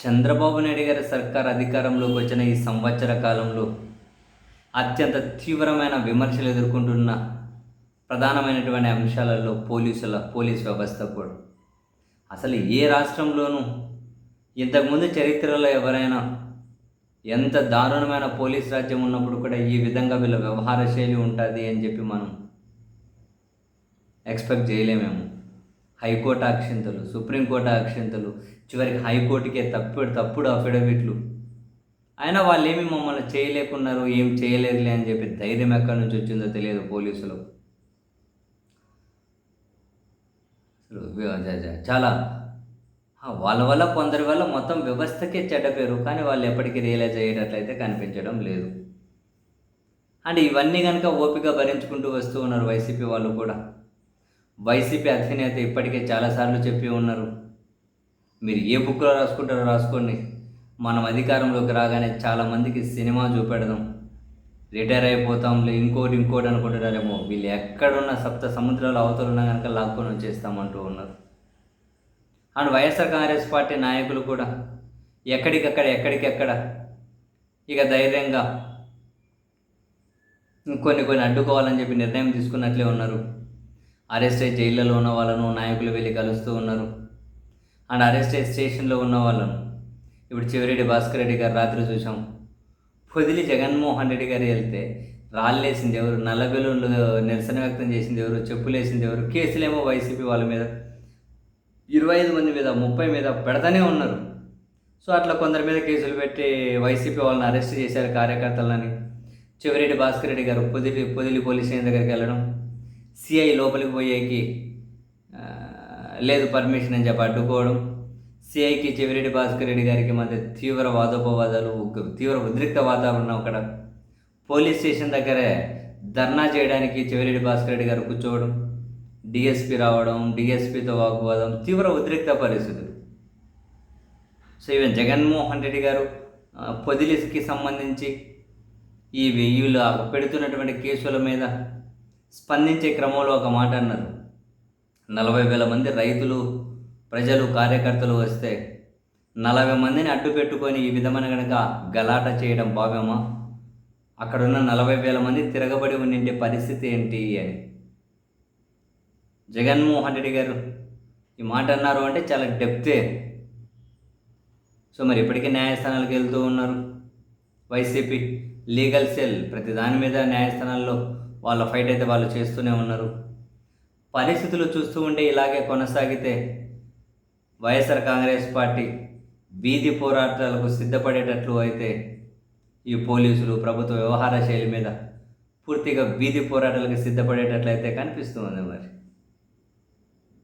చంద్రబాబు నాయుడు గారి సర్కార్ అధికారంలోకి వచ్చిన ఈ సంవత్సర కాలంలో అత్యంత తీవ్రమైన విమర్శలు ఎదుర్కొంటున్న ప్రధానమైనటువంటి అంశాలలో పోలీసుల పోలీస్ వ్యవస్థ కూడా. అసలు ఏ రాష్ట్రంలోనూ ఇంతకుముందు చరిత్రలో ఎవరైనా ఎంత దారుణమైన పోలీస్ రాజ్యం ఉన్నప్పుడు కూడా ఈ విధంగా వీళ్ళ వ్యవహార శైలి ఉంటుంది అని చెప్పి మనం ఎక్స్పెక్ట్ చేయలేమేమో. హైకోర్టు అక్షింతలు సుప్రీంకోర్టు అక్షింతలు చివరికి హైకోర్టుకే తప్పుడు తప్పుడు అఫిడవిట్లు అయినా వాళ్ళు ఏమి మమ్మల్ని చేయలేకున్నారు ఏం చేయలేదులే అని చెప్పి ధైర్యం ఎక్కడి నుంచి వచ్చిందో తెలియదు పోలీసులు అసలు చాలా వాళ్ళ వల్ల కొందరి వల్ల మొత్తం వ్యవస్థకే చెడ్డ పేరు కానీ వాళ్ళు ఎప్పటికీ రియలైజ్ అయ్యేటట్లయితే కనిపించడం లేదు. అండ్ ఇవన్నీ కనుక ఓపిక భరించుకుంటూ వస్తూ ఉన్నారు వైసీపీ వాళ్ళు కూడా. వైసీపీ అధినేత ఇప్పటికే చాలాసార్లు చెప్పి ఉన్నారు. మీరు ఏ బుక్లో రాసుకుంటారో రాసుకోండి. మనం అధికారంలోకి రాగానే చాలామందికి సినిమా చూపెడదాం. రిటైర్ అయిపోతాంలే ఇంకోటి ఇంకోటి అనుకుంటున్నారేమో వీళ్ళు ఎక్కడున్న సప్త సముద్రాలు అవతలున్నా కనుక లాక్కొని వచ్చేస్తామంటూ ఉన్నారు. అండ్ వైఎస్ఆర్ కాంగ్రెస్ పార్టీ నాయకులు కూడా ఎక్కడికక్కడ ఎక్కడికెక్కడ ఇక ధైర్యంగా కొన్ని కొన్ని అడ్డుకోవాలని చెప్పి నిర్ణయం తీసుకున్నట్లే ఉన్నారు. అరెస్ట్ అయ్యి జైళ్ళలో ఉన్న వాళ్ళను నాయకులు వెళ్ళి కలుస్తూ ఉన్నారు. అండ్ అరెస్ట్ అయ్యి స్టేషన్లో ఉన్న వాళ్ళను ఇప్పుడు చివరెడ్డి భాస్కర్ రెడ్డి గారు రాత్రి చూసాం పొదిలి జగన్మోహన్ రెడ్డి గారు వెళ్తే రాళ్ళేసింది ఎవరు? నల్లబెలూన్లు నిరసన వ్యక్తం చేసింది ఎవరు? చెప్పులేసింది ఎవరు? కేసులేమో వైసీపీ వాళ్ళ మీద. ఇరవై ఐదు మంది మీద ముప్పై మీద పెడతానే ఉన్నారు. సో అట్లా కొందరి మీద కేసులు పెట్టి వైసీపీ వాళ్ళని అరెస్ట్ చేశారు కార్యకర్తలని. చివరెడ్డి భాస్కర్ రెడ్డి గారు పొదిలి పొదిలి పోలీస్ స్టేషన్ దగ్గరికి వెళ్ళడం. సిఐ లోపలికి పోయేకి లేదు పర్మిషన్ అని చెప్పి అడ్డుకోవడం. సిఐకి చెవిరెడ్డి భాస్కర్ రెడ్డి గారికి మధ్య తీవ్ర వాదోపవాదాలు తీవ్ర ఉద్రిక్త వాతావరణం అక్కడ. పోలీస్ స్టేషన్ దగ్గరే ధర్నా చేయడానికి చెవిరెడ్డి భాస్కర్ రెడ్డి గారు కూర్చోవడం. డిఎస్పి రావడం డిఎస్పితో వాగ్వాదం తీవ్ర ఉద్రిక్త పరిస్థితులు. సో ఈవెన్ జగన్మోహన్ రెడ్డి గారు పొదిలికి సంబంధించి ఈ వీళ్ళు పెడుతున్నటువంటి కేసుల మీద స్పందించే క్రమంలో ఒక మాట అన్నారు. నలభై వేల మంది రైతులు ప్రజలు కార్యకర్తలు వస్తే నలభై మందిని అడ్డు పెట్టుకొని ఈ విధమైన కనుక గలాట చేయడం భావ్యమా అక్కడున్న నలభై వేల మంది తిరగబడి ఉండే పరిస్థితి ఏంటి అని. జగన్మోహన్ రెడ్డి గారు ఈ మాట అన్నారు అంటే చాలా డెప్తే. సో మరి ఇప్పటికీ న్యాయస్థానాలకు వెళ్తూ ఉన్నారు. వైసీపీ లీగల్ సెల్ ప్రతి దాని మీద న్యాయస్థానాల్లో వాళ్ళ ఫైట్ అయితే వాళ్ళు చేస్తూనే ఉన్నారు. పరిస్థితులు చూస్తూ ఉంటే ఇలాగే కొనసాగితే వైఎస్ఆర్ కాంగ్రెస్ పార్టీ వీధి పోరాటాలకు సిద్ధపడేటట్లు అయితే ఈ పోలీసులు ప్రభుత్వ వ్యవహార శైలి మీద పూర్తిగా వీధి పోరాటాలకు సిద్ధపడేటట్లయితే కనిపిస్తుంది మరి.